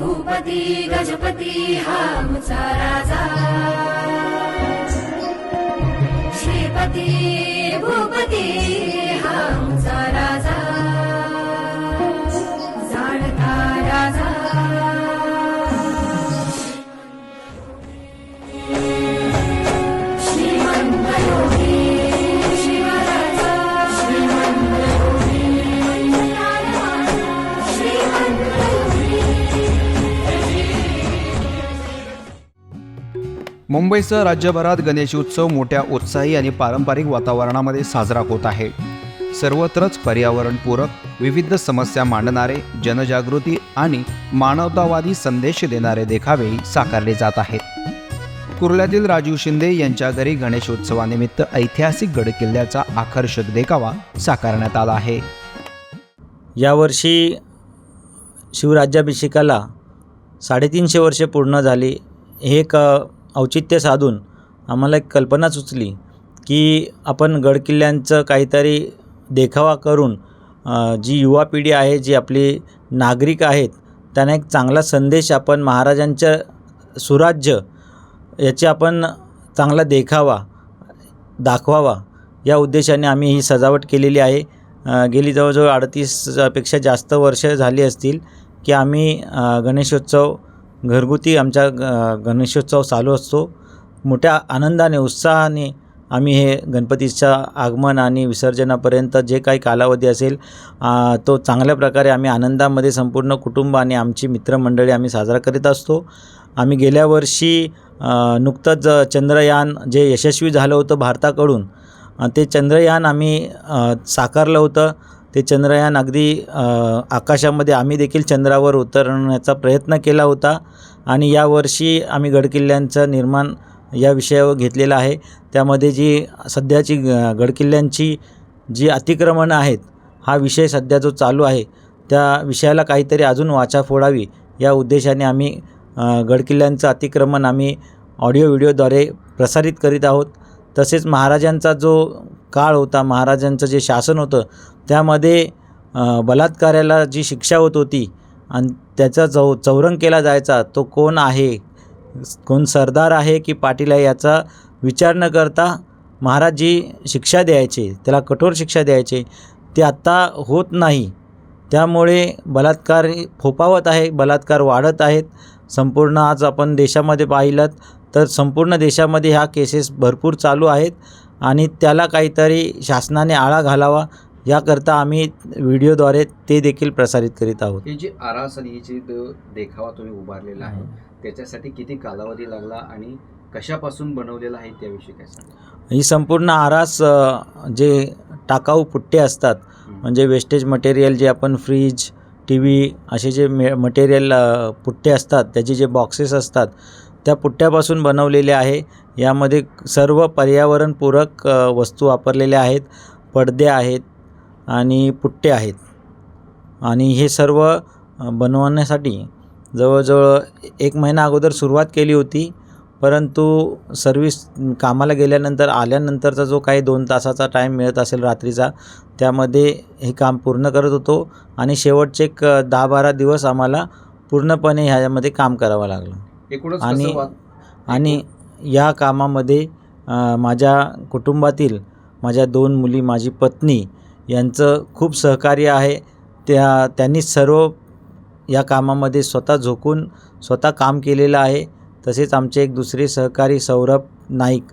भूपती गजपती हा आमचा राजा. श्रीपती भूपती मुंबईसह राज्यभरात गणेशोत्सव मोठ्या उत्साही आणि पारंपरिक वातावरणामध्ये साजरा होत आहे. सर्वत्रच पर्यावरणपूरक विविध समस्या मांडणारे जनजागृती आणि मानवतावादी संदेश देणारे देखावे साकारले जात आहेत. कुर्ल्यातील राजीव शिंदे यांच्या घरी गणेशोत्सवानिमित्त ऐतिहासिक गडकिल्ल्याचा आकर्षक देखावा साकारण्यात आला आहे. यावर्षी शिवराज्याभिषेकाला साडेतीनशे वर्षे पूर्ण झाली. हे एक औचित्य साधून आम्हाला एक कल्पना सुचली की आपण गडकिल्ल्यांचं काहीतरी देखावा करून जी युवा पिढी आहे जी आपली नागरिक आहेत त्यांना एक चांगला संदेश आपण महाराजांचं सुराज्य याची आपण चांगला देखावा दाखवावा या उद्देशाने आम्ही ही सजावट केलेली आहे. गेली जवळजवळ अडतीसपेक्षा जास्त वर्ष झाली असतील की आम्ही गणेशोत्सव घरगुती आमच्या ग गणेशोत्सव चालू असतो. मोठ्या आनंदाने उत्साहाने आम्ही हे गणपतीच्या आगमन आणि विसर्जनापर्यंत जे काही कालावधी असेल तो चांगल्या प्रकारे आम्ही आनंदामध्ये संपूर्ण कुटुंब आणि आमची मित्रमंडळी आम्ही साजरा करीत असतो. आम्ही गेल्या वर्षी नुकतंच चंद्रयान जे यशस्वी झालं होतं भारताकडून ते चंद्रयान आम्ही साकारलं होतं. ते चंद्रयान अगदी आकाशामध्ये आम्ही देखील चंद्रावर उतरण्याचा प्रयत्न केला होता. आणि यावर्षी आम्ही गडकिल्ल्यांचं निर्माण या विषयावर घेतलेलं आहे. त्यामध्ये जी सध्याची गडकिल्ल्यांची जी अतिक्रमणं आहेत हा विषय सध्या जो चालू आहे त्या विषयाला काहीतरी अजून वाचा फोडावी या उद्देशाने आम्ही गडकिल्ल्यांचं अतिक्रमण आम्ही ऑडिओ व्हिडिओद्वारे प्रसारित करीत आहोत. तसेच महाराजांचा जो काळ होता महाराजांचं जे शासन होतं त्यामध्ये बलात्काराला जी शिक्षा होत होती आणि त्याचा चौ चौरंग केला जायचा तो कोण आहे? कोण सरदार आहे की पाटील आहे याचा विचार न करता महाराज जी शिक्षा द्यायचे त्याला कठोर शिक्षा द्यायचे ते आत्ता होत नाही. त्यामुळे बलात्कार फोपावत आहे बलात्कार वाढत आहेत. संपूर्ण आज आपण देशामध्ये पाहिलं तर संपूर्ण देशामध्ये ह्या केसेस भरपूर चालू आहेत. आणि त्याला काहीतरी शासनाने आळा घालावा याकरता आम्ही व्हिडिओद्वारे ते देखील प्रसारित करीत आहोत. ही जी आरास आणि ही जी द- देखावा तुम्ही उभारलेला आहे त्याच्यासाठी किती कालावधी लागला आणि कशापासून बनवलेला आहे त्याविषयी काय सांगा ही संपूर्ण आरास अ, जे टाकाऊ पुट्टे असतात म्हणजे वेस्टेज मटेरियल जे आपण फ्रीज टी व्ही असे जे मे मटेरियल अ, पुट्टे असतात त्याचे जे बॉक्सेस असतात त्या पुट्ट्यापासून बनवलेले आहे. यामध्ये सर्व पर्यावरणपूरक वस्तू वापरलेल्या आहेत. पडदे आहेत आणि पुट्टे आहेत. आणि हे सर्व बनवण्यासाठी जवळजवळ एक महिना अगोदर सुरुवात केली होती. परंतु सर्विस कामाला गेल्यानंतर आल्यानंतरचा जो काही दोन तासाचा टाईम मिळत असेल रात्रीचा त्यामध्ये हे काम पूर्ण करत होतो. आणि शेवटचे एक दहा बारा दिवस आम्हाला पूर्णपणे ह्याच्यामध्ये काम करावं लागलं. एकूणच आणि- कसं आणि या कामामध्ये अ, माझ्या कुटुंबातील माझ्या दोन मुली माझी पत्नी यांचं खूप सहकार्य आहे. त्या त्यांनी सर्व या कामामध्ये स्वतः झोकून स्वतः काम केलेलं आहे. तसेच आमचे एक दुसरे सहकारी सौरभ नाईक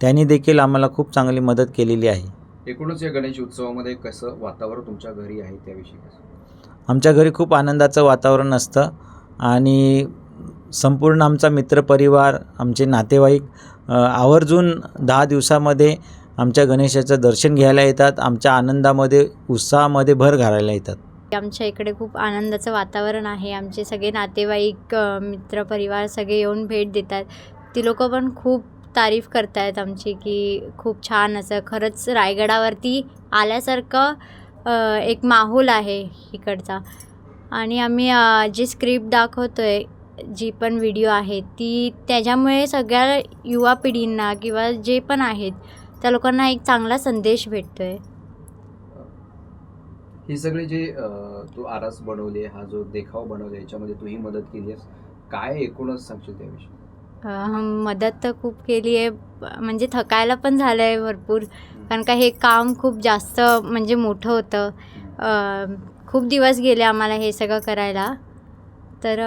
त्यांनी देखील आम्हाला खूप चांगली मदत केलेली आहे. एकूणच या गणेश उत्सवामध्ये कसं वातावरण तुमच्या घरी आहे त्याविषयी? आमच्या घरी खूप आनंदाचं वातावरण असतं आणि संपूर्ण आमचा मित्रपरिवार आमचे नातेवाईक आवर्जून दहा दिवसामध्ये आमच्या गणेशाचं दर्शन घ्यायला येतात आमच्या आनंदामध्ये उत्साहामध्ये भर घालायला येतात. आमच्या इकडे खूप आनंदाचं वातावरण आहे. आमचे सगळे नातेवाईक मित्रपरिवार सगळे येऊन भेट देतात. ती लोकं पण खूप तारीफ करतायत आमची की खूप छान असं खरंच रायगडावरती आल्यासारखं एक माहोल आहे इकडचा. आणि आम्ही जी स्क्रिप्ट दाखवतो आहे जी पण व्हिडिओ आहे ती त्याच्यामुळे सगळ्या युवा पिढींना किंवा जे पण आहेत त्या लोकांना एक चांगला संदेश भेटतो आहे हे सगळे जे अं, तू आरास बनवले हा जो देखावा बनवला याच्यामध्ये तूही मदत केली आहेस. काय एकूणच सांगशील त्याविषयी? अ, मदत तर खूप केली आहे. म्हणजे थकायला पण झालं आहे भरपूर कारण का हे काम खूप जास्त म्हणजे मोठं होतं. अ, खूप दिवस गेले आम्हाला हे सगळं करायला. तर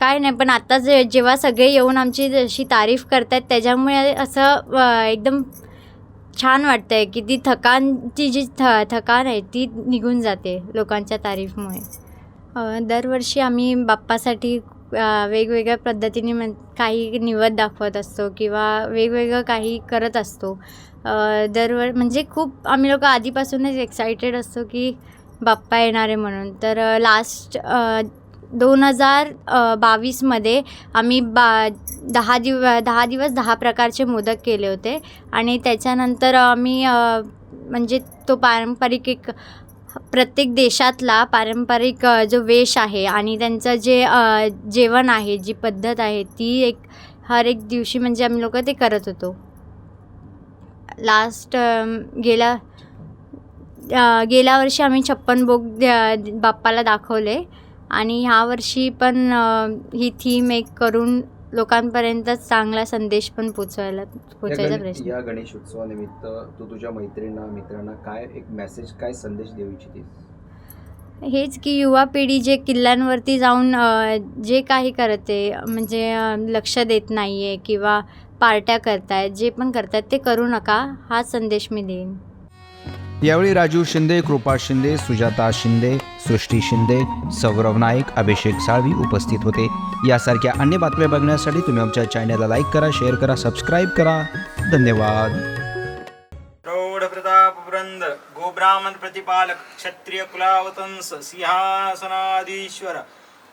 काय नाही पण आता जे जेव्हा सगळे येऊन आमची जशी तारीफ करतात त्याच्यामुळे असं एकदम छान वाटतं आहे की ती थकानची जी थ थकान आहे ती निघून जाते लोकांच्या तारीफमुळे. दरवर्षी आम्ही बाप्पासाठी वेगवेगळ्या पद्धतीने म्हण काही निवद दाखवत असतो किंवा वेगवेगळं काही करत असतो. दरवर म्हणजे खूप आम्ही लोक आधीपासूनच एक्सायटेड असतो की बाप्पा येणार आहे म्हणून. तर लास्ट दोन हजार बावीसमध्ये आम्ही बा दहा दिव दहा दिवस दहा प्रकारचे मोदक केले होते. आणि त्याच्यानंतर आम्ही म्हणजे तो पारंपरिक एक प्रत्येक देशातला पारंपरिक जो वेश आहे आणि त्यांचं जे जेवण आहे जी पद्धत आहे ती एक हर एक दिवशी म्हणजे आम्ही लोक ते करत होतो. लास्ट गेल्या गेल्या वर्षी आम्ही छप्पन भोग बाप्पाला दाखवले. आणि ह्या वर्षी पण ही थीम एक करून लोकांपर्यंत चांगला संदेश पण पोचवायला पोचायचा प्रयत्न. या गणेश उत्सवानिमित्त तू तुझ्या मैत्रिणींना मित्रांना काय एक मेसेज काय संदेश देऊ इच्छितेस? हेच की युवा पिढी जे किल्ल्यांवरती जाऊन जे काही करते म्हणजे लक्ष देत नाही आहे किंवा पार्ट्या करतायत जे पण करतायत ते करू नका. हा संदेश मी देईन. यावेळी राजू शिंदे कृपा शिंदे सुजाता शिंदे सृष्टी शिंदे सौरव नाईक अभिषेक साळवी उपस्थित होते. यासारख्या अन्य बातम्या बघण्यासाठी तुम्ही आमच्या चॅनलला लाईक करा शेअर करा सबस्क्राईब करा. धन्यवाद. प्रौढ प्रताप वृंद गोब्राह्मण प्रतिपालक क्षत्रिय कुलावतंस सिंहासनाधीश्वर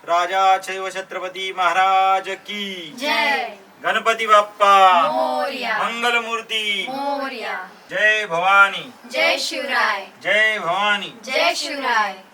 राजा छैव छत्रपती महाराज की जय। गणपती बाप्पा मोरया। मंगलमूर्ती। मोरया। जय भवानी। जय शिवराय। जय भवानी। जय शिवराय।